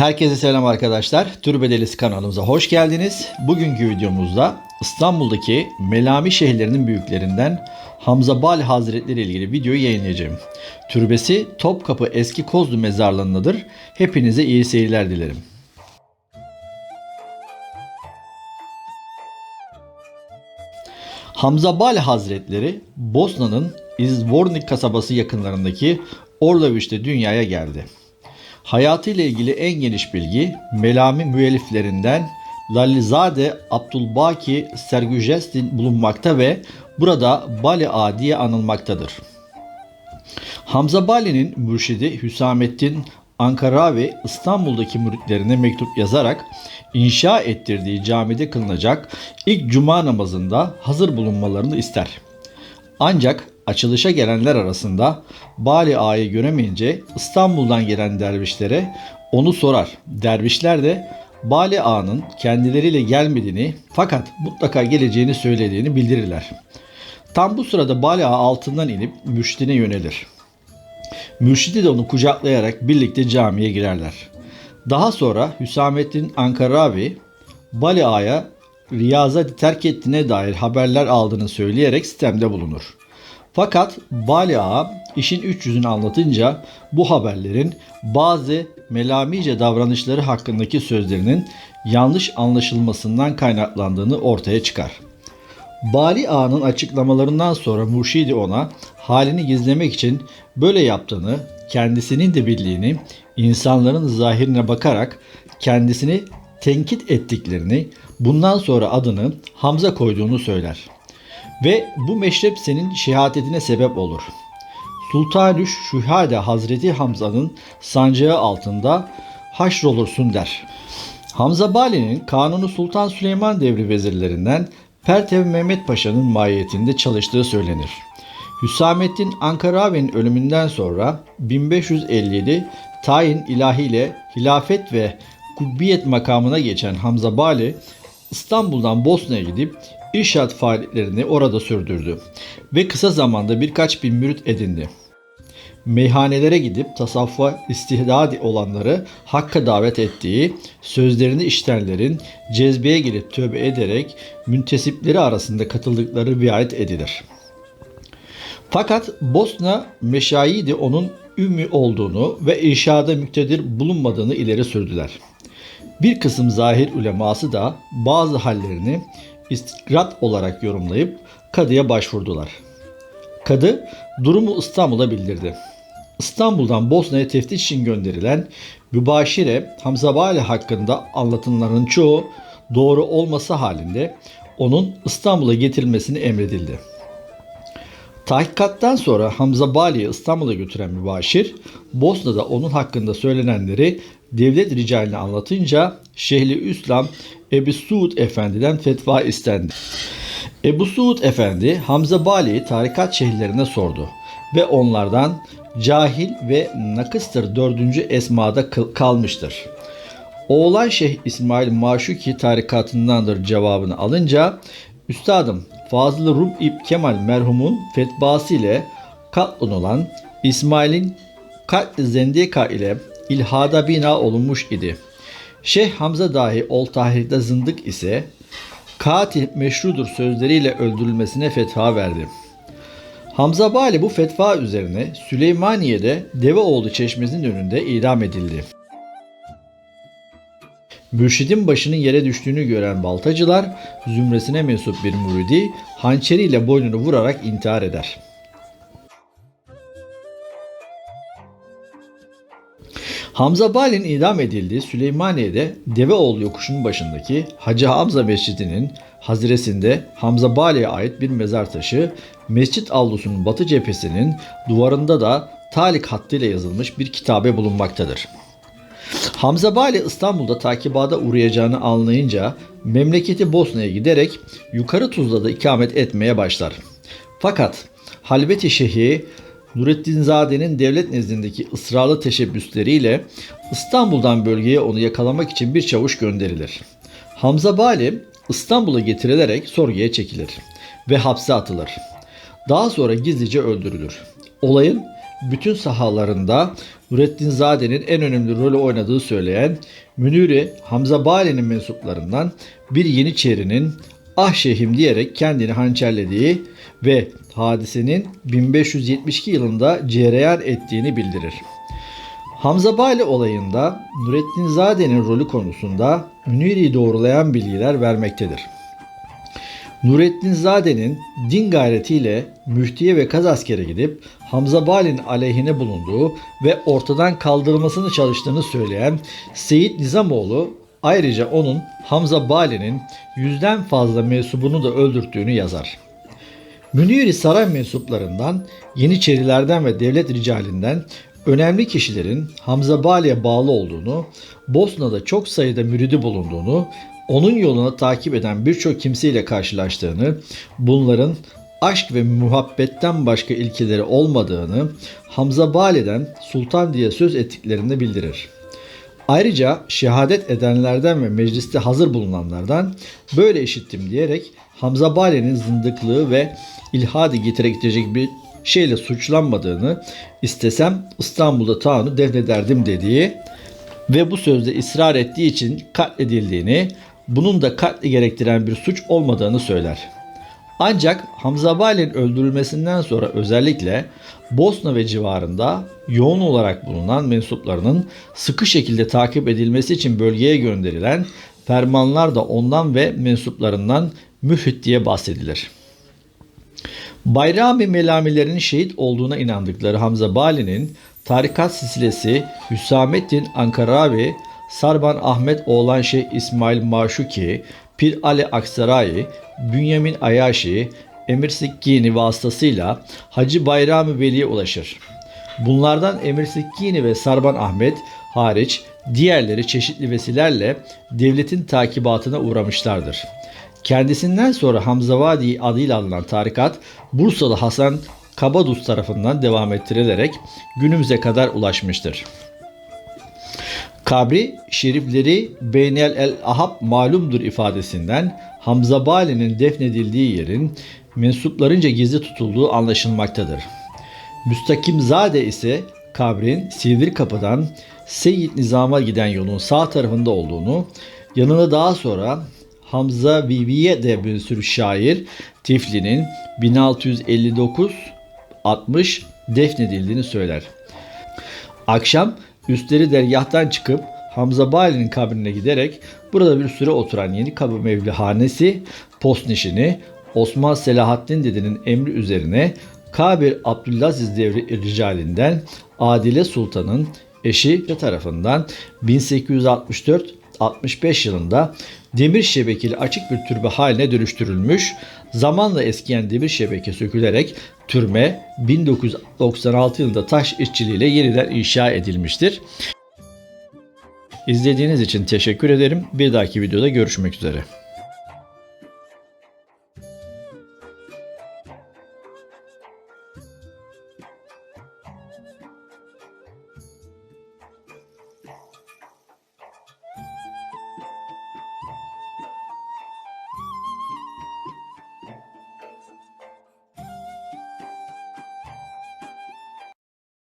Herkese selam arkadaşlar. Türbedelisi kanalımıza hoş geldiniz. Bugünkü videomuzda İstanbul'daki Melami şehirlerinin büyüklerinden Hamza Bali Hazretleri ilgili videoyu yayınlayacağım. Türbesi Topkapı Eski Kozlu Mezarlığı'ndadır. Hepinize iyi seyirler dilerim. Hamza Bali Hazretleri Bosna'nın İzvornik kasabası yakınlarındaki Orloviç'te dünyaya geldi. Hayatıyla ilgili en geniş bilgi Melami müelliflerinden Lalizade Abdülbaki Sergüjestin bulunmakta ve burada Bali Ağa diye anılmaktadır. Hamza Bali'nin mürşidi Hüsamettin Ankaravi İstanbul'daki müritlerine mektup yazarak inşa ettirdiği camide kılınacak ilk cuma namazında hazır bulunmalarını ister. Ancak açılışa gelenler arasında Bali Ağa'yı göremeyince İstanbul'dan gelen dervişlere onu sorar. Dervişler de Bali Ağa'nın kendileriyle gelmediğini fakat mutlaka geleceğini söylediğini bildirirler. Tam bu sırada Bali Ağa altından inip mürşidine yönelir. Mürşidi de onu kucaklayarak birlikte camiye girerler. Daha sonra Hüsamettin Ankaravi Bali Ağa'ya Riyaz'a terk ettiğine dair haberler aldığını söyleyerek sistemde bulunur. Fakat Bali Ağa işin üç yüzünü anlatınca bu haberlerin bazı melamice davranışları hakkındaki sözlerinin yanlış anlaşılmasından kaynaklandığını ortaya çıkar. Bali Ağa'nın açıklamalarından sonra Murşidi ona halini gizlemek için böyle yaptığını, kendisinin de bildiğini, insanların zahirine bakarak kendisini tenkit ettiklerini, bundan sonra adını Hamza koyduğunu söyler. Ve bu meşrep senin şehadetine sebep olur. Sultanü Şühade Hazreti Hamza'nın sancağı altında haşrolursun der. Hamza Bali'nin Kanuni Sultan Süleyman devri vezirlerinden Pertev Mehmet Paşa'nın mahiyetinde çalıştığı söylenir. Hüsamettin Ankaravi'nin ölümünden sonra 1557 tayin ilahiyle hilafet ve kubbiyet makamına geçen Hamza Bali İstanbul'dan Bosna'ya gidip irşat faaliyetlerini orada sürdürdü ve kısa zamanda birkaç bin mürit edindi. Meyhanelere gidip tasavvufa istihdadi olanları hakka davet ettiği, sözlerini iştenlerin cezbeye gelip tövbe ederek müntesipleri arasında katıldıkları riayet edilir. Fakat Bosna meşayidi onun ümmi olduğunu ve irşada müktedir bulunmadığını ileri sürdüler. Bir kısım zahir uleması da bazı hallerini istikrat olarak yorumlayıp kadıya başvurdular. Kadı durumu İstanbul'a bildirdi. İstanbul'dan Bosna'ya teftiş için gönderilen Mübaşire Hamzabali hakkında anlatılanların çoğu doğru olması halinde onun İstanbul'a getirilmesini emredildi. Tahkikattan sonra Hamza Bali'yi İstanbul'a götüren mübaşir, Bosna'da onun hakkında söylenenleri devlet ricaline anlatınca Şehli İslam Ebu Suud Efendi'den fetva istendi. Ebu Suud Efendi Hamza Bali'yi tarikat şehirlerine sordu ve onlardan cahil ve nakıstır dördüncü esmada kalmıştır. Oğlan Şeyh İsmail Maşuki tarikatındandır cevabını alınca Üstadım Fazıl Rum İb Kemal merhumun fetvası ile katlanılan İsmail'in katl zendika ile ilhada bina olunmuş idi. Şeyh Hamza dahi ol tahrikte zındık ise katil meşrudur sözleriyle öldürülmesine fetva verdi. Hamza Bali bu fetva üzerine Süleymaniye'de Deveoğlu Çeşmesi'nin önünde idam edildi. Mürşidin başının yere düştüğünü gören baltacılar zümresine mensup bir müridi hançeriyle boynunu vurarak intihar eder. Hamza Bali'nin idam edildiği Süleymaniye'de Deveoğlu yokuşunun başındaki Hacı Hamza Mescidi'nin haziresinde Hamza Bali'ye ait bir mezar taşı, mescit avlusunun batı cephesinin duvarında da talik hattıyla yazılmış bir kitabe bulunmaktadır. Hamza Bali İstanbul'da takibada uğrayacağını anlayınca memleketi Bosna'ya giderek yukarı Tuzla'da ikamet etmeye başlar. Fakat Halveti Şehi Nurettinzade'nin devlet nezdindeki ısrarlı teşebbüsleriyle İstanbul'dan bölgeye onu yakalamak için bir çavuş gönderilir. Hamza Bali İstanbul'a getirilerek sorguya çekilir ve hapse atılır. Daha sonra gizlice öldürülür. Olayın bütün sahalarında Nurettin Zade'nin en önemli rolü oynadığı söyleyen Müniri Hamza Bali'nin mensuplarından bir Yeniçeri'nin ah şeyhim diyerek kendini hançerlediği ve hadisenin 1572 yılında cereyan ettiğini bildirir. Hamza Bali olayında Nurettin Zade'nin rolü konusunda Müniri'yi doğrulayan bilgiler vermektedir. Nurettin Zade'nin din gayretiyle müftiye ve kaz askere gidip Hamza Bali'nin aleyhine bulunduğu ve ortadan kaldırılmasını çalıştığını söyleyen Seyit Nizamoğlu ayrıca onun Hamza Bali'nin yüzden fazla mensubunu da öldürttüğünü yazar. Müniri saray mensuplarından, Yeniçerilerden ve devlet ricalinden önemli kişilerin Hamza Bali'ye bağlı olduğunu, Bosna'da çok sayıda müridi bulunduğunu, onun yoluna takip eden birçok kimseyle karşılaştığını, bunların aşk ve muhabbetten başka ilkeleri olmadığını Hamza Bali'den sultan diye söz ettiklerini bildirir. Ayrıca şehadet edenlerden ve mecliste hazır bulunanlardan böyle işittim diyerek Hamza Bali'nin zındıklığı ve ilhadi getirecek bir şeyle suçlanmadığını istesem İstanbul'da taunu defnederdim dediği ve bu sözde ısrar ettiği için katledildiğini, bunun da katli gerektiren bir suç olmadığını söyler. Ancak Hamza Bali'nin öldürülmesinden sonra özellikle Bosna ve civarında yoğun olarak bulunan mensuplarının sıkı şekilde takip edilmesi için bölgeye gönderilen fermanlar da ondan ve mensuplarından mühit diye bahsedilir. Bayrami Melamilerin şehit olduğuna inandıkları Hamza Bali'nin tarikat silsilesi Hüsamettin Ankaravi, Sarban Ahmet Oğlan Şeyh İsmail Maşuki, Pir Ali Aksarayi, Bünyamin Ayaşi, Emir Sikkini vasıtasıyla Hacı Bayrami Veli'ye ulaşır. Bunlardan Emir Sikkini ve Sarban Ahmet hariç diğerleri çeşitli vesilerle devletin takibatına uğramışlardır. Kendisinden sonra Hamzavadi adıyla anılan tarikat Bursalı Hasan Kabadus tarafından devam ettirilerek günümüze kadar ulaşmıştır. Kabri şerifleri Beynel el Ahab malumdur ifadesinden Hamza Bali'nin defnedildiği yerin mensuplarınca gizli tutulduğu anlaşılmaktadır. Müstakim Zade ise kabrin Silivri Kapı'dan Seyyid Nizam'a giden yolun sağ tarafında olduğunu, yanına daha sonra Hamza Viviye de bir sürü şair Tifli'nin 1659 60 defnedildiğini söyler. Akşam üstleri dergahtan çıkıp Hamza Bali'nin kabrine giderek burada bir süre oturan Yeni Kapı Mevlihanesi postnişini Osman Selahaddin Dede'nin emri üzerine Kabir Abdülaziz devri ricalinden Adile Sultan'ın eşi tarafından 1864-65 yılında demir şebekeli açık bir türbe haline dönüştürülmüş. Zamanla eskiyen demir şebeke sökülerek türme 1996 yılında taş işçiliğiyle yeniden inşa edilmiştir. İzlediğiniz için teşekkür ederim. Bir dahaki videoda görüşmek üzere.